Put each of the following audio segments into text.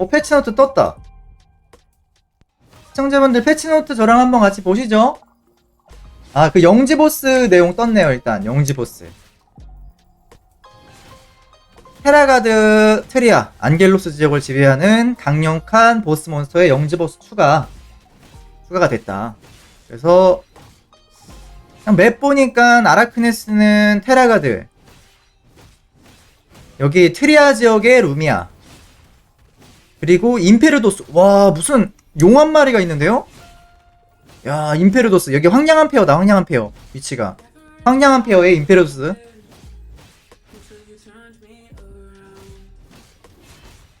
어, 패치노트 떴다. 시청자분들 패치노트 저랑 한번 같이 보시죠. 아, 그 영지 보스 내용 떴네요, 일단. 영지 보스. 테라가드 트리아, 안겔로스 지역을 지배하는 강력한 보스 몬스터의 영지 보스 추가. 추가가 됐다. 그래서, 그냥 맵 보니까 아라크네스는 테라가드. 여기 트리아 지역의 루미아. 그리고 임페르도스. 와, 무슨 용 한 마리가 있는데요? 야, 임페르도스. 여기 황량한 페어다, 황량한 페어. 위치가. 황량한 페어의 임페르도스.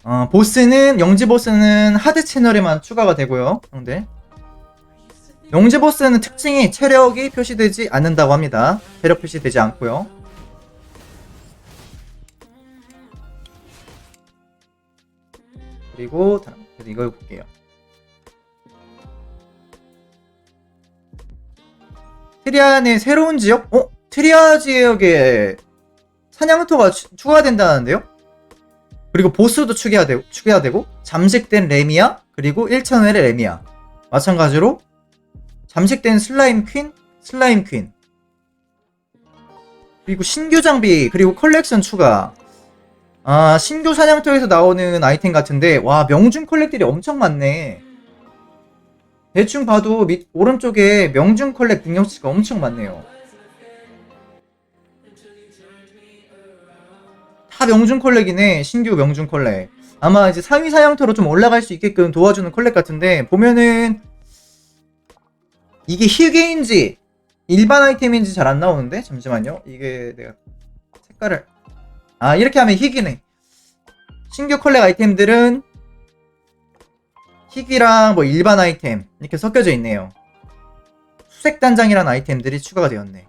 어, 보스는, 영지 보스는 하드 채널에만 추가가 되고요. 형들. 영지 보스는 특징이 체력이 표시되지 않는다고 합니다. 체력 표시되지 않고요. 그리고 그래서 이걸 볼게요. 트리안의 새로운 지역? 어? 트리아 지역에 사냥터가 추- 추가된다는데요? 그리고 보스도 추가해야 되고, 추가해야 되고 잠식된 레미아 그리고 1천웰의 레미아 마찬가지로 잠식된 슬라임 퀸, 슬라임 퀸 그리고 신규 장비 그리고 컬렉션 추가 아 신규 사냥터에서 나오는 아이템 같은데 와 명중 컬렉들이 엄청 많네. 대충 봐도 밑 오른쪽에 명중 컬렉 능력치가 엄청 많네요. 다 명중 컬렉이네 신규 명중 컬렉. 아마 이제 상위 사냥터로 좀 올라갈 수 있게끔 도와주는 컬렉 같은데 보면은 이게 희귀인지 일반 아이템인지 잘 안 나오는데? 잠시만요. 이게 내가 색깔을 아 이렇게 하면 희귀네. 신규 컬렉 아이템들은 희귀랑 뭐 일반 아이템 이렇게 섞여져 있네요. 수색 단장이라는 아이템들이 추가가 되었네.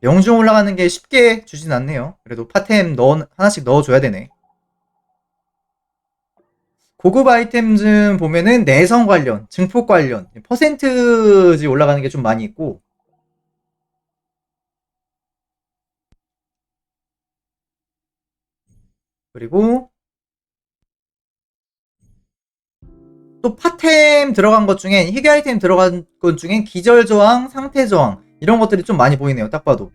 명중 올라가는 게 쉽게 주진 않네요. 그래도 파템 넣어 하나씩 넣어줘야 되네. 고급 아이템 좀 보면은 내성 관련, 증폭 관련, 퍼센트지 올라가는 게 좀 많이 있고, 그리고 또 파템 들어간 것 중엔, 희귀 아이템 들어간 것 중엔 기절 저항, 상태 저항, 이런 것들이 좀 많이 보이네요, 딱 봐도.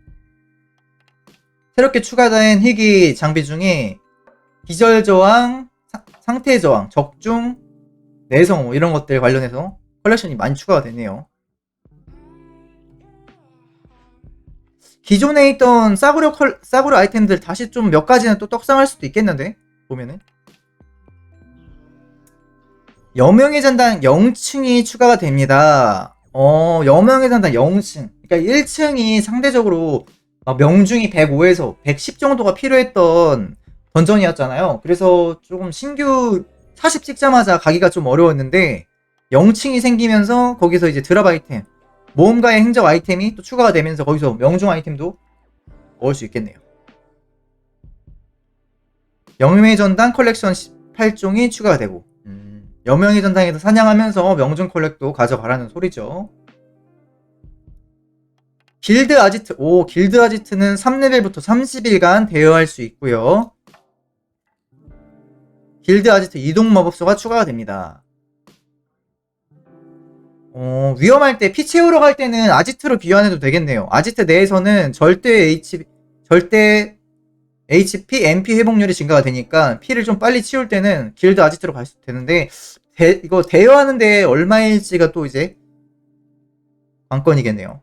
새롭게 추가된 희귀 장비 중에 기절 저항, 사- 상태 저항, 적중, 내성 이런 것들 관련해서 컬렉션이 많이 추가가 되네요. 기존에 있던 싸구려 컬, 싸구려 아이템들 다시 좀 몇 가지는 또 떡상할 수도 있겠는데 보면은 여명의 전당 0층이 추가가 됩니다. 어, 여명의 전당 0층. 그러니까 1층이 상대적으로 막 명중이 105에서 110 정도가 필요했던 던전이었잖아요. 그래서 조금 신규 40 찍자마자 가기가 좀 어려웠는데 0층이 생기면서 거기서 이제 드랍 아이템, 모험가의 행적 아이템이 또 추가가 되면서 거기서 명중 아이템도 얻을 수 있겠네요. 영웅의 전당 컬렉션 8종이 추가가 되고 음, 여명의 전당에서 사냥하면서 명중 컬렉도 가져가라는 소리죠. 길드 아지트, 오, 길드 아지트는 3레벨부터 30일간 대여할 수 있고요. 길드 아지트 이동 마법소가 추가가 됩니다. 어, 위험할 때 피 채우러 갈 때는 아지트로 귀환해도 되겠네요. 아지트 내에서는 절대 H, 절대 HP, MP 회복률이 증가가 되니까 피를 좀 빨리 치울 때는 길드 아지트로 갈 수 되는데, 대, 이거 대여하는데 얼마일지가 또 이제 관건이겠네요.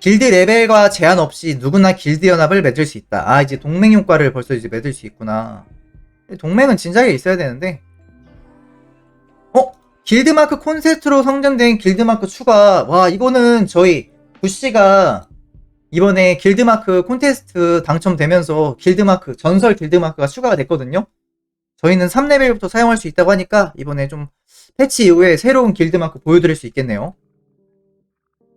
길드 레벨과 제한 없이 누구나 길드 연합을 맺을 수 있다. 아, 이제 동맹 효과를 벌써 이제 맺을 수 있구나. 동맹은 진작에 있어야 되는데. 어? 길드마크 콘셉트로 성전된 길드마크 추가. 와, 이거는 저희 부씨가 이번에 길드마크 콘테스트 당첨되면서 길드마크, 전설 길드마크가 추가가 됐거든요. 저희는 3레벨부터 사용할 수 있다고 하니까 이번에 좀 패치 이후에 새로운 길드마크 보여드릴 수 있겠네요.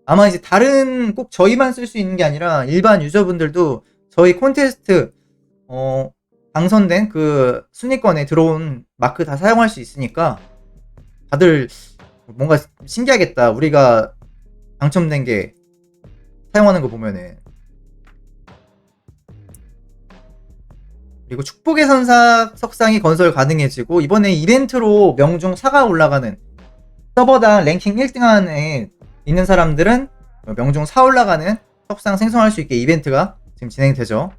아마 이제 다른 꼭 저희만 쓸 수 있는 게 아니라 일반 유저분들도 저희 콘테스트 어 당선된 그 순위권에 들어온 마크 다 사용할 수 있으니까 다들 뭔가 신기하겠다. 우리가 당첨된 게 사용하는 거 보면은 그리고 축복의 선사 석상이 건설 가능해지고 이번에 이벤트로 명중 4가 올라가는 서버당 랭킹 1등 안에 있는 사람들은 명중 4 올라가는 석상 생성할 수 있게 이벤트가 지금 진행되죠.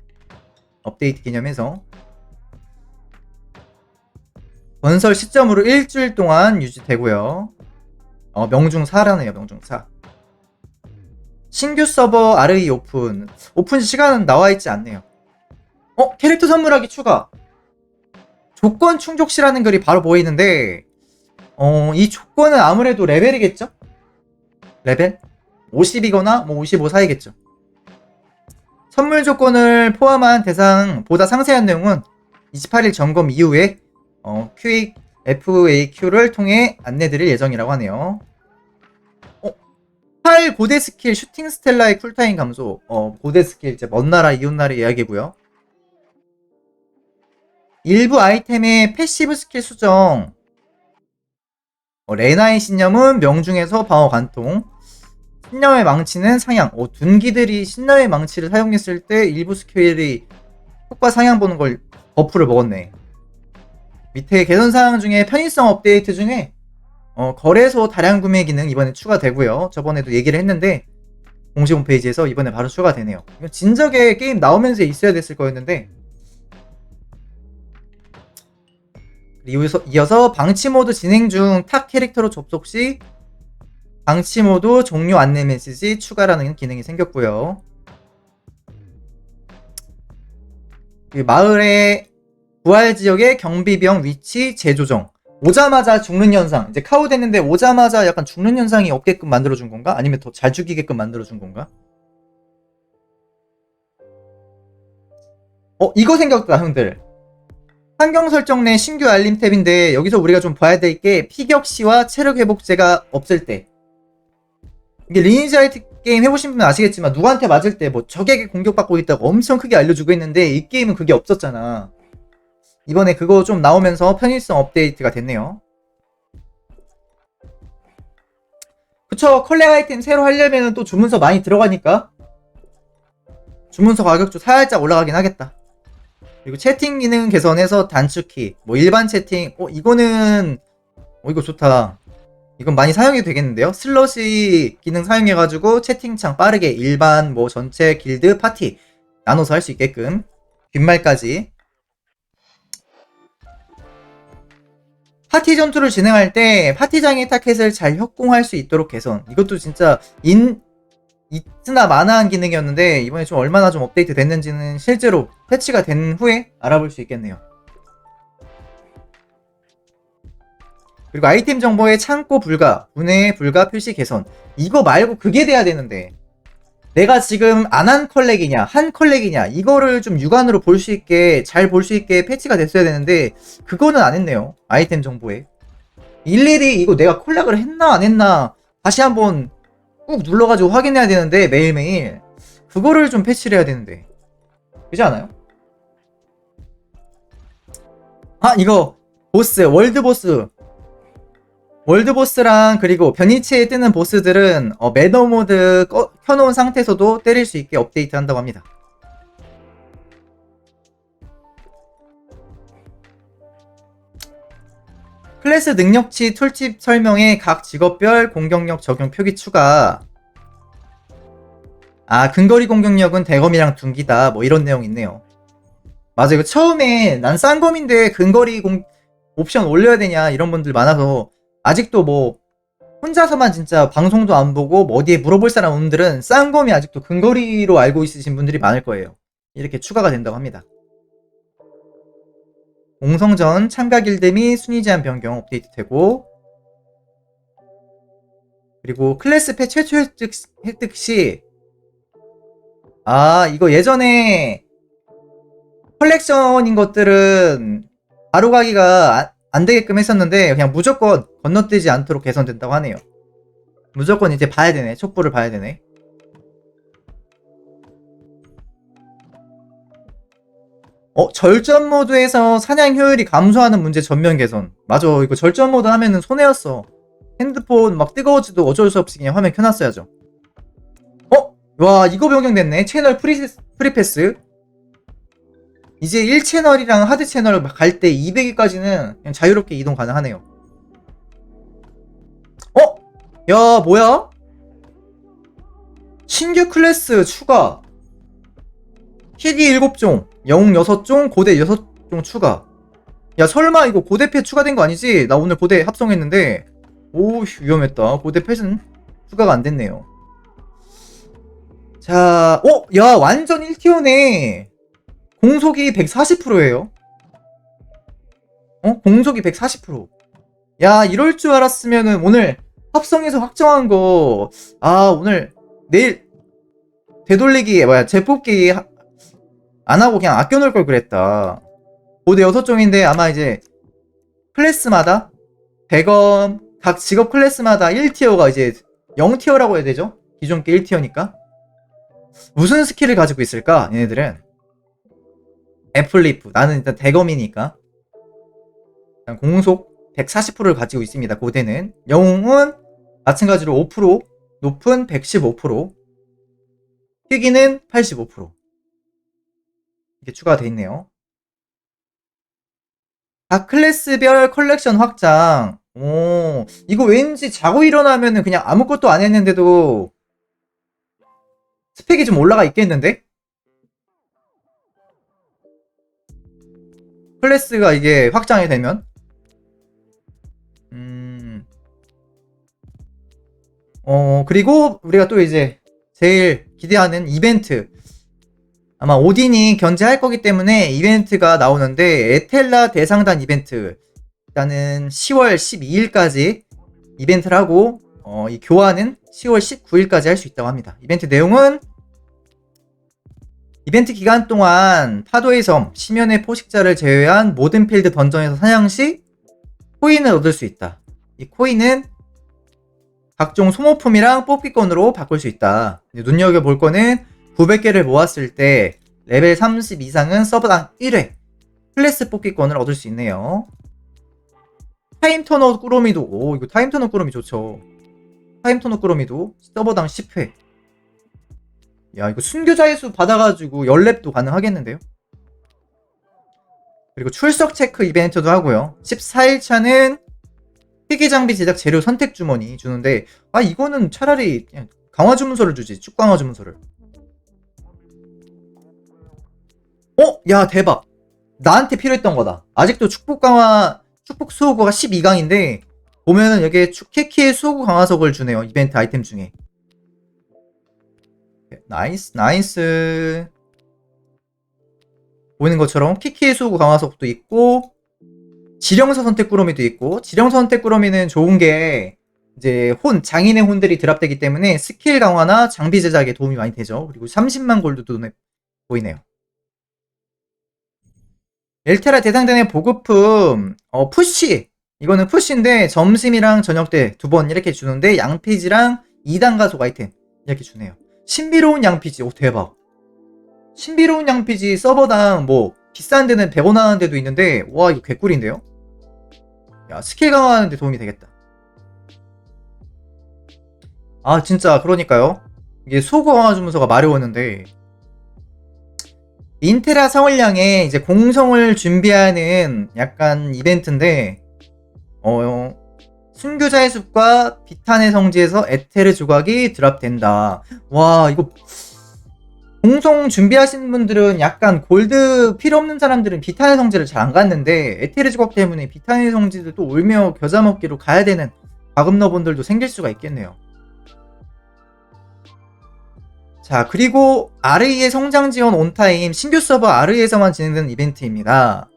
업데이트 기념해서 건설 시점으로 일주일 동안 유지되고요. 어, 명중 4라네요. 명중 4. 신규 서버 RE 오픈. 오픈 시간은 나와 있지 않네요. 어, 캐릭터 선물하기 추가. 조건 충족시라는 글이 바로 보이는데, 어, 이 조건은 아무래도 레벨이겠죠? 레벨? 50이거나 뭐 55 사이겠죠. 선물 조건을 포함한 대상보다 상세한 내용은 28일 점검 이후에 어, QA, FAQ를 통해 안내드릴 예정이라고 하네요. 어, 8 고대 스킬 슈팅 스텔라의 쿨타임 감소. 어, 고대 스킬 이제 먼 나라 이웃 나라의 이야기고요. 일부 아이템의 패시브 스킬 수정. 어, 레나의 신념은 명중에서 방어 관통. 신념의 망치는 상향. 어, 둔기들이 신념의 망치를 사용했을 때 일부 스킬이 효과 상향 보는 걸 버프를 먹었네. 밑에 개선 사항 중에 편의성 업데이트 중에 어, 거래소 다량 구매 기능 이번에 추가되고요. 저번에도 얘기를 했는데 공식 홈페이지에서 이번에 바로 추가되네요. 진작에 게임 나오면서 있어야 됐을 거였는데 이어서, 이어서 방치 모드 진행 중 탁 캐릭터로 접속 시 방치 모드 종료 안내 메시지 추가라는 기능이 생겼고요. 그 마을의 부활 지역의 경비병 위치 재조정. 오자마자 죽는 현상. 이제 카우 됐는데 오자마자 약간 죽는 현상이 없게끔 만들어준 건가? 아니면 더 잘 죽이게끔 만들어준 건가? 어, 이거 생겼다, 형들. 환경 설정 내 신규 알림 탭인데 여기서 우리가 좀 봐야 될 게 피격시와 체력 회복제가 없을 때 이게 리니지 아이트 게임 해보신 분은 아시겠지만 누구한테 맞을 때 뭐 적에게 공격받고 있다고 엄청 크게 알려주고 있는데 이 게임은 그게 없었잖아 이번에 그거 좀 나오면서 편의성 업데이트가 됐네요 그쵸 컬렉 아이템 새로 하려면 또 주문서 많이 들어가니까 주문서 가격도 살짝 올라가긴 하겠다 그리고 채팅 기능 개선해서 단축키, 뭐 일반 채팅, 어 이거는 어 이거 좋다. 이건 많이 사용이 되겠는데요. 슬러시 기능 사용해가지고 채팅창 빠르게 일반, 뭐 전체 길드, 파티 나눠서 할 수 있게끔 뒷말까지. 파티 전투를 진행할 때 파티장의 타켓을 잘 협공할 수 있도록 개선. 이것도 진짜 인 있으나 마나한 기능이었는데 이번에 좀 얼마나 좀 업데이트 됐는지는 실제로 패치가 된 후에 알아볼 수 있겠네요. 그리고 아이템 정보의 창고 불가, 분해 불가 표시 개선. 이거 말고 그게 돼야 되는데. 내가 지금 안 한 컬렉이냐, 한 컬렉이냐, 이거를 좀 육안으로 볼 수 있게, 잘 볼 수 있게 패치가 됐어야 되는데, 그거는 안 했네요. 아이템 정보에. 일일이 이거 내가 컬렉을 했나, 안 했나, 다시 한번 꾹 눌러가지고 확인해야 되는데 매일매일 그거를 좀 패치를 해야 되는데 그렇지 않아요? 아 이거 보스 월드 보스 월드 보스랑 그리고 변이체에 뜨는 보스들은 어, 매너 모드 꺼, 켜놓은 상태에서도 때릴 수 있게 업데이트 한다고 합니다 클래스 능력치 툴팁 설명에 각 직업별 공격력 적용 표기 추가. 아, 근거리 공격력은 대검이랑 둔기다. 뭐 이런 내용 있네요. 맞아, 이거 처음에 난 싼검인데 근거리 공, 옵션 올려야 되냐 이런 분들 많아서 아직도 뭐 혼자서만 진짜 방송도 안 보고 뭐 어디에 물어볼 사람 분들은 싼검이 아직도 근거리로 알고 있으신 분들이 많을 거예요. 이렇게 추가가 된다고 합니다. 공성전 참가 길드 및 순위 제한 변경 업데이트 되고 그리고 클래스 패 최초 획득, 획득 시 아, 이거 예전에 컬렉션인 것들은 바로 가기가 안, 안 되게끔 했었는데 그냥 무조건 건너뛰지 않도록 개선된다고 하네요. 무조건 이제 봐야 되네. 촉구를 봐야 되네. 어, 절전 모드에서 사냥 효율이 감소하는 문제 전면 개선. 맞아. 이거 절전 모드 하면은 손해였어. 핸드폰 막 뜨거워지도 어쩔 수 없이 그냥 화면 켜놨어야죠. 어? 와, 이거 변경됐네. 채널 프리, 프리패스. 이제 1채널이랑 하드 채널 갈 때 200위까지는 그냥 자유롭게 이동 가능하네요. 어? 야, 뭐야? 신규 클래스 추가. 희귀 7종, 영웅 6종, 고대 6종 추가. 야, 설마 이거 고대 펫 추가된 거 아니지? 나 오늘 고대 합성했는데. 오, 위험했다. 고대 펫은 추가가 안 됐네요. 자, 어? 야, 완전 1티어네. 공속이 140%예요. 어? 공속이 140%. 야, 이럴 줄 알았으면은 오늘 합성해서 확정한 거, 아, 오늘, 내일, 되돌리기, 뭐야, 재뽑기 하- 안 하고 그냥 아껴놓을 걸 그랬다. 고대 6종인데 아마 이제 클래스마다, 대검, 각 직업 클래스마다 1티어가 이제 0티어라고 해야 되죠? 기존 게 1티어니까. 무슨 스킬을 가지고 있을까? 얘네들은. 애플리프. 나는 일단 대검이니까. 일단 공속 140%를 가지고 있습니다. 고대는. 영웅은 마찬가지로 5%, 높은 115%, 희귀는 85%. 이게 추가가 돼 있네요. 각 클래스별 컬렉션 확장. 오, 이거 왠지 자고 일어나면은 그냥 아무것도 안 했는데도 스펙이 좀 올라가 있겠는데? 클래스가 이게 확장이 되면 음. 어, 그리고 우리가 또 이제 제일 기대하는 이벤트 아마 오딘이 견제할 거기 때문에 이벤트가 나오는데 에텔라 대상단 이벤트 일단은 10월 12일까지 이벤트를 하고 어, 이 교환은 10월 19일까지 할 수 있다고 합니다. 이벤트 내용은 이벤트 기간 동안 파도의 섬, 심연의 포식자를 제외한 모든 필드 던전에서 사냥 시 코인을 얻을 수 있다. 이 코인은 각종 소모품이랑 뽑기권으로 바꿀 수 있다. 눈여겨볼 거는 900개를 모았을 때 레벨 30 이상은 서버당 1회 클래스 뽑기권을 얻을 수 있네요. 타임 터너 꾸러미도 오 이거 타임 터너 꾸러미 좋죠. 타임 터너 꾸러미도 서버당 10회. 야 이거 순교자의 수 받아가지고 10렙도 가능하겠는데요? 그리고 출석 체크 이벤트도 하고요. 14일차는 희귀 장비 제작 재료 선택 주머니 주는데 아 이거는 차라리 강화 주문서를 주지 쭉 강화 주문서를. 어? 야 대박. 나한테 필요했던 거다. 아직도 축복 강화 축복 수호구가 12강인데 보면은 여기에 축- 키키의 수호구 강화석을 주네요. 이벤트 아이템 중에. 나이스 나이스 보이는 것처럼 키키의 수호구 강화석도 있고 지령서 선택 꾸러미도 있고 지령서 선택 꾸러미는 좋은 게 이제 혼 장인의 혼들이 드랍되기 때문에 스킬 강화나 장비 제작에 도움이 많이 되죠. 그리고 30만 골드도 눈에 보이네요. 엘테라 대상단의 보급품 어 푸시 이거는 푸시인데 점심이랑 저녁 때 두 번 이렇게 주는데 양피지랑 2단 가속 아이템 이렇게 주네요. 신비로운 양피지 오 대박. 신비로운 양피지 서버당 뭐 비싼 데는 100원 하는 데도 있는데 와 이거 개꿀인데요? 야 스킬 강화하는 데 도움이 되겠다. 아 진짜 그러니까요. 이게 소고 강화 주문서가 마려웠는데 인테라 서울량에 이제 공성을 준비하는 약간 이벤트인데 어 순교자의 숲과 비탄의 성지에서 에테르 조각이 드랍된다. 와 이거 공성 준비하시는 분들은 약간 골드 필요 없는 사람들은 비탄의 성지를 잘 안 갔는데 에테르 조각 때문에 비탄의 성지를 또 울며 겨자 먹기로 가야 되는 과금러분들도 생길 수가 있겠네요. 자, 그리고 RA의 성장 지원 온타임 신규 서버 RA에서만 진행되는 이벤트입니다.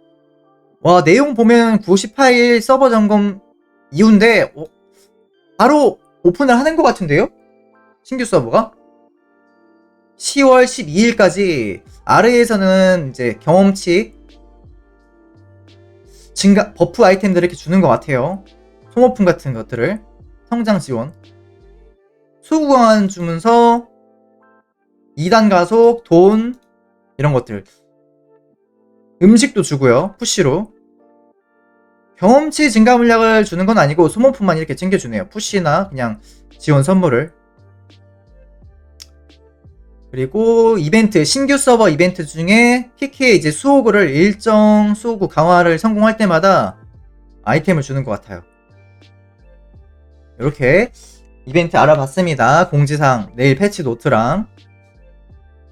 와, 내용 보면 98일 서버 점검 이후인데, 어, 바로 오픈을 하는 것 같은데요? 신규 서버가? 10월 12일까지 RA에서는 이제 경험치, 증가, 버프 아이템들을 이렇게 주는 것 같아요. 소모품 같은 것들을. 성장 지원. 수구간 주문서, 2단 가속, 돈, 이런 것들. 음식도 주고요. 푸시로. 경험치 증가 물약을 주는 건 아니고 소모품만 이렇게 챙겨주네요. 푸시나 그냥 지원 선물을. 그리고 이벤트, 신규 서버 이벤트 중에 PK의 이제 수호구를 일정 수호구 강화를 성공할 때마다 아이템을 주는 것 같아요. 이렇게 이벤트 알아봤습니다. 공지사항, 내일 패치 노트랑.